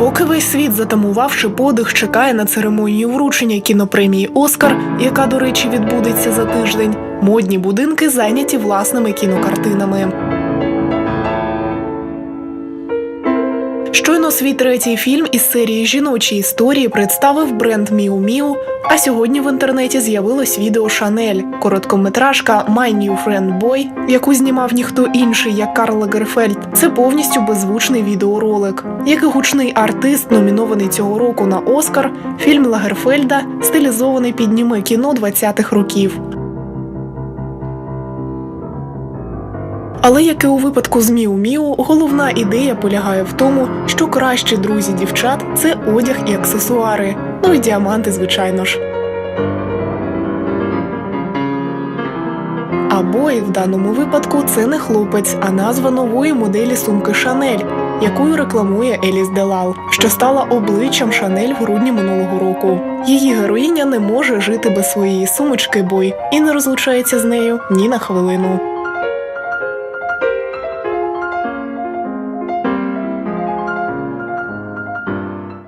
Поки весь світ, затамувавши подих, чекає на церемонію вручення кінопремії Оскар, яка, до речі, відбудеться за тиждень, модні будинки зайняті власними кінокартинами. Щойно свій третій фільм із серії жіночі історії представив бренд Міу Міу. А сьогодні в інтернеті з'явилось відео Шанель, короткометражка My New Friend Boy, яку знімав ніхто інший, як Карл Лагерфельд. Це повністю беззвучний відеоролик. Як і гучний артист, номінований цього року на Оскар, фільм Лагерфельда стилізований під німе кіно 20-х років. Але як і у випадку з Міу Міу, головна ідея полягає в тому, що кращі друзі дівчат це одяг і аксесуари. Ну і діаманти, звичайно ж. А Бой в даному випадку це не хлопець, а назва нової моделі сумки Шанель, якою рекламує Еліс Делал, що стала обличчям Шанель в грудні минулого року. Її героїня не може жити без своєї сумочки Бой і не розлучається з нею ні на хвилину.